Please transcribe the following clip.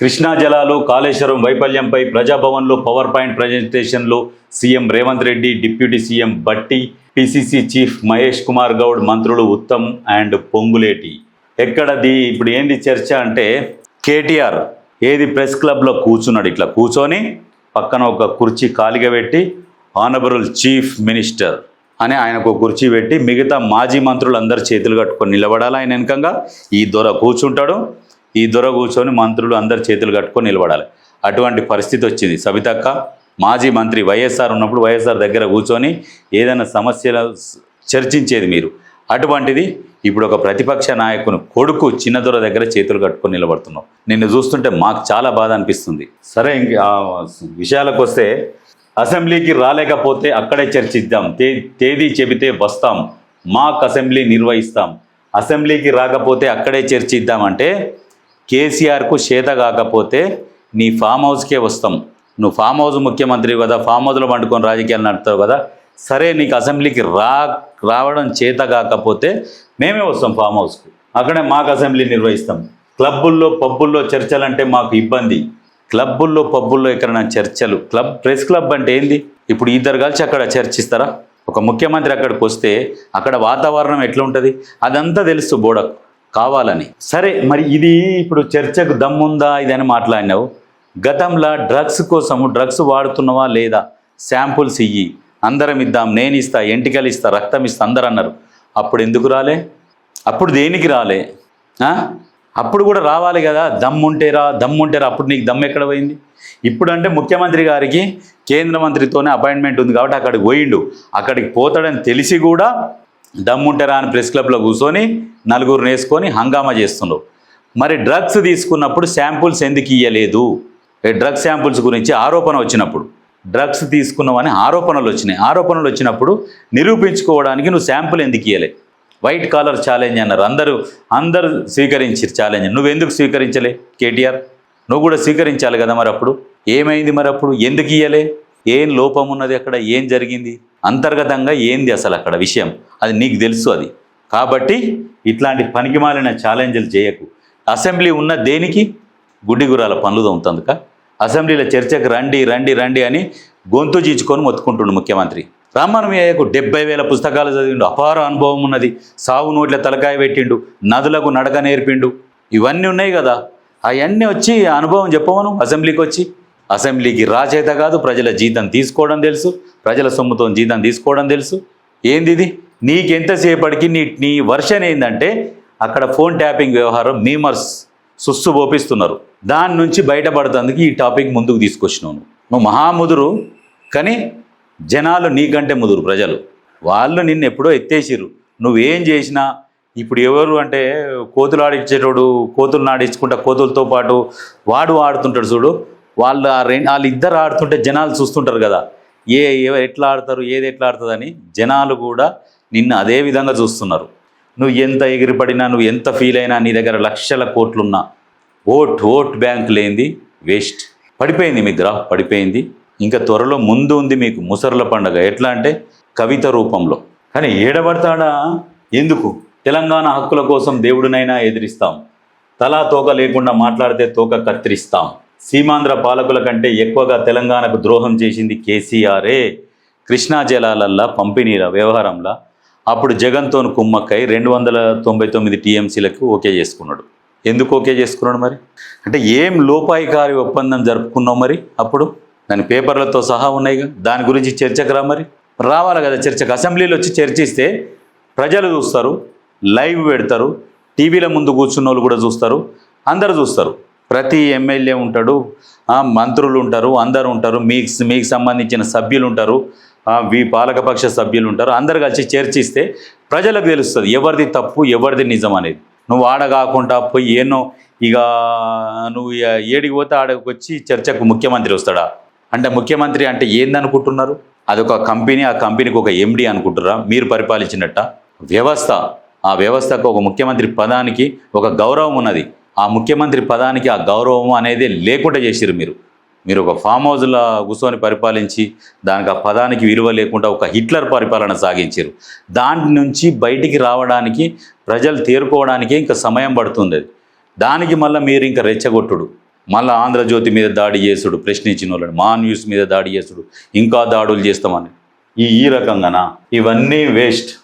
కృష్ణా జలాలు కాళేశ్వరం వైఫల్యంపై ప్రజాభవన్లో power point ప్రజెంటేషన్లో CM Revanth Reddy deputy CM Bhatti PCC chief Mahesh Kumar Goud మంత్రులు Uttam and Ponguleti. ఎక్కడది ఇప్పుడు ఏంది చర్చ అంటే కేటీఆర్ ఏది ప్రెస్ క్లబ్లో కూర్చున్నాడు ఇట్లా కూర్చొని పక్కన ఒక కుర్చీ ఖాళీగా పెట్టి ఆనరబుల్ చీఫ్ మినిస్టర్ అని ఆయనకు కుర్చీ పెట్టి మిగతా మాజీ మంత్రులు అందరు చేతులు కట్టుకొని నిలబడాలి ఆయన వెనకంగా. ఈ దొర కూర్చుంటాడు. ఈ దొర కూర్చొని మంత్రులు అందరి చేతులు కట్టుకొని నిలబడాలి. అటువంటి పరిస్థితి వచ్చింది. సవితక్క మాజీ మంత్రి వైఎస్ఆర్ ఉన్నప్పుడు వైఎస్ఆర్ దగ్గర కూర్చొని ఏదైనా సమస్యలు చర్చించేది మీరు. అటువంటిది ఇప్పుడు ఒక ప్రతిపక్ష నాయకుని కొడుకు చిన్న దొర దగ్గర చేతులు కట్టుకొని నిలబడుతున్నాం. నిన్ను చూస్తుంటే మాకు చాలా బాధ అనిపిస్తుంది. సరే ఇంక విషయాలకు వస్తే అసెంబ్లీకి రాలేకపోతే అక్కడే చర్చిద్దాం. తే తేదీ చెబితే వస్తాం. మాక్ అసెంబ్లీ నిర్వహిస్తాం. అసెంబ్లీకి రాకపోతే అక్కడే చర్చిద్దామంటే కేసీఆర్కు చేత కాకపోతే నీ ఫామ్ హౌస్కే వస్తాం. నువ్వు ఫామ్ హౌస్ ముఖ్యమంత్రి కదా ఫామ్ హౌస్లో పండుకొని రాజకీయాలు నడుపుతావు కదా. సరే నీకు అసెంబ్లీకి రా రావడం చేత కాకపోతే మేమే వస్తాం ఫామ్ హౌస్కు. అక్కడే మాకు అసెంబ్లీ నిర్వహిస్తాం. క్లబ్బుల్లో పబ్బుల్లో చర్చలంటే మాకు ఇబ్బంది. క్లబ్బుల్లో పబ్బుల్లో ఎక్కడైనా చర్చలు. క్లబ్ ప్రెస్ క్లబ్ అంటే ఏంది? ఇప్పుడు ఇద్దరు కలిసి అక్కడ చర్చిస్తారా? ఒక ముఖ్యమంత్రి అక్కడికి వస్తే అక్కడ వాతావరణం ఎట్లా ఉంటుంది అదంతా తెలుసు బోడకు కావాలని. సరే మరి ఇది ఇప్పుడు చర్చకు దమ్ముందా ఇదని మాట్లాడినావు? గతంలో డ్రగ్స్ కోసము డ్రగ్స్ వాడుతున్నావా లేదా? శాంపుల్స్ ఇయ్యి అందరం ఇద్దాం నేను ఇస్తా ఎంటికలు ఇస్తా రక్తం ఇస్తా అందరు అన్నారు. అప్పుడు ఎందుకు రాలే? అప్పుడు దేనికి రాలే? అప్పుడు కూడా రావాలి కదా దమ్ముంటేరా దమ్ముంటేరా అప్పుడు నీకు దమ్ము ఎక్కడ పోయింది? ఇప్పుడు అంటే ముఖ్యమంత్రి గారికి కేంద్ర మంత్రితోనే అపాయింట్మెంట్ ఉంది కాబట్టి అక్కడికి పోయిండు. అక్కడికి పోతాడని తెలిసి కూడా దమ్ముంటారా అని ప్రెస్ క్లబ్లో కూర్చొని నలుగురు వేసుకొని హంగామా చేస్తున్నారు మరి డ్రగ్స్ తీసుకున్నప్పుడు శాంపుల్స్ ఎందుకు ఇయ్యలేదు? ఈ డ్రగ్స్ శాంపుల్స్ గురించి ఆరోపణ వచ్చినప్పుడు. డ్రగ్స్ తీసుకున్నావని ఆరోపణలు వచ్చినాయి. ఆరోపణలు వచ్చినప్పుడు నిరూపించుకోవడానికి నువ్వు శాంపుల్ ఎందుకు ఇయ్యలే? వైట్ కాలర్ ఛాలెంజ్ అన్నారు. అందరూ అందరూ స్వీకరించారు ఛాలెంజ్. నువ్వెందుకు స్వీకరించలే కేటీఆర్? నువ్వు కూడా స్వీకరించాలి కదా మరి అప్పుడు? ఏమైంది మరి అప్పుడు? ఎందుకు ఇయ్యలే? ఏం లోపం ఉన్నది అక్కడ? ఏం జరిగింది? అంతర్గతంగా ఏంది అసలు అక్కడ విషయం? అది నీకు తెలుసు అది. కాబట్టి ఇట్లాంటి పనికిమాలిన ఛాలెంజ్లు చేయకు. అసెంబ్లీ ఉన్న దేనికి? గుడ్డిగురాల పనులు తోముతందుక అసెంబ్లీలో చర్చకు రండి రండి రండి అని గొంతు చీచుకొని మొత్తుకుంటుండు ముఖ్యమంత్రి. రామనమయ్యకు డెబ్బై వేల పుస్తకాలు చదివిండు. అపార అనుభవం ఉన్నది. సావు నోట్ల తలకాయ పెట్టిండు. నదులకు నడక నేర్పిండు. ఇవన్నీ ఉన్నాయి కదా. అవన్నీ వచ్చి ఆ అనుభవం చెప్పమను అసెంబ్లీకి వచ్చి? అసెంబ్లీకి రాచేత కాదు ప్రజల జీతం తీసుకోవడం తెలుసు ప్రజల సొమ్ముతో జీతం తీసుకోవడం తెలుసు. ఏంది ఇది? నీకెంతసేపటికి నీ నీ వర్షన్ ఏంటంటే అక్కడ ఫోన్ ట్యాపింగ్ వ్యవహారం మీమర్స్ సుస్సు పోపిస్తున్నారు దాని నుంచి బయటపడతందుకు ఈ టాపిక్ ముందుకు తీసుకొచ్చినావు నువ్వు. మహాముదురు కానీ జనాలు నీకంటే ముదురు ప్రజలు. వాళ్ళు నిన్ను ఎప్పుడో ఎత్తేసిరు నువ్వేం చేసినా ఇప్పుడు ఎవరు అంటే కోతులు ఆడించేటోడు కోతులు నాడించుకుంటా కోతులతో పాటు వాడు ఆడుతుంటాడు చూడు. వాళ్ళు ఆ రెండు వాళ్ళు ఇద్దరు ఆడుతుంటే జనాలు చూస్తుంటారు కదా. ఏ ఏ- ఎట్లా ఆడతారు ఏది ఎట్లా ఆడుతుందని జనాలు కూడా నిన్ను అదే విధంగా చూస్తున్నారు. నువ్వు ఎంత ఎగిరిపడినా నువ్వు ఎంత ఫీల్ అయినా నీ దగ్గర లక్షల కోట్లున్నా ఓట్ ఓట్ బ్యాంక్ లేనిది వేస్ట్. పడిపోయింది మీ గ్రాఫ్ పడిపోయింది. ఇంకా త్వరలో ముందు ఉంది మీకు ముసర్ల పండగ. ఎట్లా అంటే కవిత రూపంలో. కానీ ఏడబడతాడా? ఎందుకు? తెలంగాణ హక్కుల కోసం దేవుడినైనా ఎదిరిస్తాం. తలా తోక లేకుండా మాట్లాడితే తోక కత్తిరిస్తాం. సీమాంధ్ర పాలకుల కంటే ఎక్కువగా తెలంగాణకు ద్రోహం చేసింది కేసీఆరే. కృష్ణా జలాలల్లా పంపిణీల వ్యవహారంలో. అప్పుడు జగన్తో కుమ్మక్కై రెండు వందల తొంభై తొమ్మిది టీఎంసీలకు ఓకే చేసుకున్నాడు. ఎందుకు ఓకే చేసుకున్నాడు మరి? అంటే ఏం లోపాయికారి ఒప్పందం జరుపుకున్నావు మరి అప్పుడు? దాని పేపర్లతో సహా ఉన్నాయిగా. దాని గురించి చర్చకు రా మరి. రావాలి కదా చర్చకు. అసెంబ్లీలో వచ్చి చర్చిస్తే ప్రజలు చూస్తారు లైవ్ పెడతారు టీవీల ముందు కూర్చున్న వాళ్ళు కూడా చూస్తారు అందరు చూస్తారు. ప్రతి ఎమ్మెల్యే ఉంటాడు మంత్రులు ఉంటారు అందరు ఉంటారు మీకు మీకు సంబంధించిన సభ్యులు ఉంటారు వి పాలకపక్ష సభ్యులు ఉంటారు అందరు కలిసి చర్చిస్తే ప్రజలకు తెలుస్తుంది ఎవరిది తప్పు ఎవరిది నిజం అనేది. నువ్వు ఆడ కాకుండా పోయి ఏనో ఇక నువ్వు ఏడికి పోతే ఆడకు వచ్చి చర్చకు ముఖ్యమంత్రి వస్తాడా? అంటే ముఖ్యమంత్రి అంటే ఏందనుకుంటున్నారు? అదొక కంపెనీ ఆ కంపెనీకి ఒక ఎండి అనుకుంటున్నారా మీరు పరిపాలించినట్ట? వ్యవస్థ. ఆ వ్యవస్థకు ఒక ముఖ్యమంత్రి పదానికి ఒక గౌరవం ఉన్నది. ఆ ముఖ్యమంత్రి పదానికి ఆ గౌరవం అనేది లేకుండా చేసిరు మీరు. మీరు ఒక ఫామ్ హౌజ్లో కూర్చొని పరిపాలించి దానికి ఆ పదానికి విలువ లేకుండా ఒక హిట్లర్ పరిపాలన సాగించారు దాని నుంచి బయటికి రావడానికి ప్రజలు తేరుకోవడానికి ఇంకా సమయం పడుతుంది. దానికి మళ్ళీ మీరు ఇంకా రెచ్చగొట్టుడు. మళ్ళీ ఆంధ్రజ్యోతి మీద దాడి చేసుడు ప్రశ్నించిన వాళ్ళని మా న్యూస్ మీద దాడి చేసుడు ఇంకా దాడులు చేస్తామని. ఈ ఈ రకంగానా? ఇవన్నీ వేస్ట్.